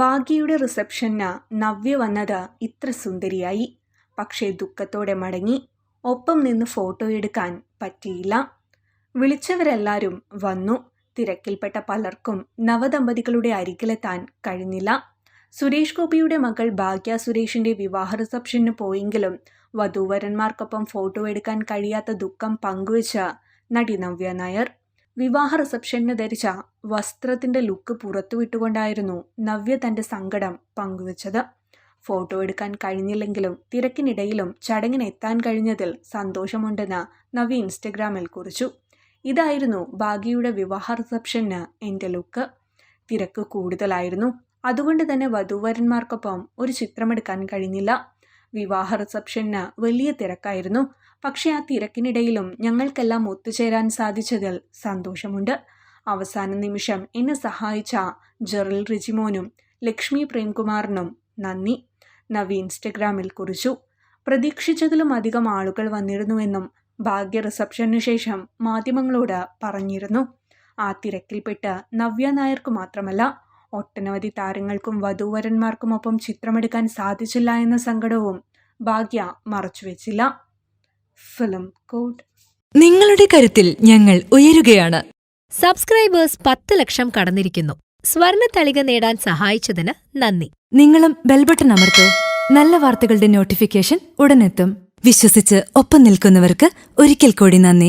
ഭാഗ്യയുടെ റിസപ്ഷന് നവ്യ വന്നത് ഇത്ര സുന്ദരിയായി. പക്ഷേ ദുഃഖത്തോടെ മടങ്ങി. ഒപ്പം നിന്ന് ഫോട്ടോ എടുക്കാൻ പറ്റിയില്ല. വിളിച്ചവരെല്ലാവരും വന്നു. തിരക്കിൽപ്പെട്ട പലർക്കും നവദമ്പതികളുടെ അരികിലെത്താൻ കഴിഞ്ഞില്ല. സുരേഷ് ഗോപിയുടെ മകൾ ഭാഗ്യ സുരേഷിന്റെ വിവാഹ റിസപ്ഷന് പോയെങ്കിലും വധൂവരന്മാർക്കൊപ്പം ഫോട്ടോ എടുക്കാൻ കഴിയാത്ത ദുഃഖം പങ്കുവച്ച നടി നവ്യ നായർ. വിവാഹ റിസപ്ഷന് ധരിച്ച വസ്ത്രത്തിന്റെ ലുക്ക് പുറത്തുവിട്ടുകൊണ്ടായിരുന്നു നവ്യ തന്റെ സങ്കടം പങ്കുവച്ചത്. ഫോട്ടോ എടുക്കാൻ കഴിഞ്ഞില്ലെങ്കിലും തിരക്കിനിടയിലും ചടങ്ങിന് എത്താൻ കഴിഞ്ഞതിൽ സന്തോഷമുണ്ടെന്ന് നവ്യ ഇൻസ്റ്റഗ്രാമിൽ കുറിച്ചു. ഇതായിരുന്നു ഭാഗ്യയുടെ വിവാഹ റിസപ്ഷന് എന്റെ ലുക്ക്. തിരക്ക് കൂടുതലായിരുന്നു. അതുകൊണ്ട് തന്നെ വധുവരന്മാർക്കൊപ്പം ഒരു ചിത്രമെടുക്കാൻ കഴിഞ്ഞില്ല. വിവാഹ റിസപ്ഷന് വലിയ തിരക്കായിരുന്നു. പക്ഷേ ആ തിരക്കിനിടയിലും ഞങ്ങൾക്കെല്ലാം ഒത്തുചേരാൻ സാധിച്ചതിൽ സന്തോഷമുണ്ട്. അവസാന നിമിഷം എന്നെ സഹായിച്ച ജെറൽ റിജിമോനും ലക്ഷ്മി പ്രേംകുമാറിനും നന്ദി. നവി ഇൻസ്റ്റഗ്രാമിൽ കുറിച്ചു. പ്രതീക്ഷിച്ചതിലും അധികം ആളുകൾ വന്നിരുന്നുവെന്നും ഭാഗ്യ റിസപ്ഷനു ശേഷം മാധ്യമങ്ങളോട് പറഞ്ഞിരുന്നു. ആ തിരക്കിൽപ്പെട്ട് നവ്യ നായർക്ക് മാത്രമല്ല ഒട്ടനവധി താരങ്ങൾക്കും വധൂവരന്മാർക്കുമൊപ്പം ചിത്രമെടുക്കാൻ സാധിച്ചില്ല എന്ന സങ്കടവും ഭാഗ്യ മറച്ചുവെച്ചില്ല. Film code. നിങ്ങളുടെ കരുത്തിൽ ഞങ്ങൾ ഉയരുകയാണ്. സബ്സ്ക്രൈബേഴ്സ് പത്ത് ലക്ഷം കടന്നിരിക്കുന്നു. സ്വർണ തളിക നേടാൻ സഹായിച്ചതിന് നന്ദി. നിങ്ങളും ബെൽബട്ടൺ അമർത്തോ. നല്ല വാർത്തകളുടെ നോട്ടിഫിക്കേഷൻ ഉടനെത്തും. വിശ്വസിച്ച് ഒപ്പം നിൽക്കുന്നവർക്ക് ഒരിക്കൽ കൂടി നന്ദി.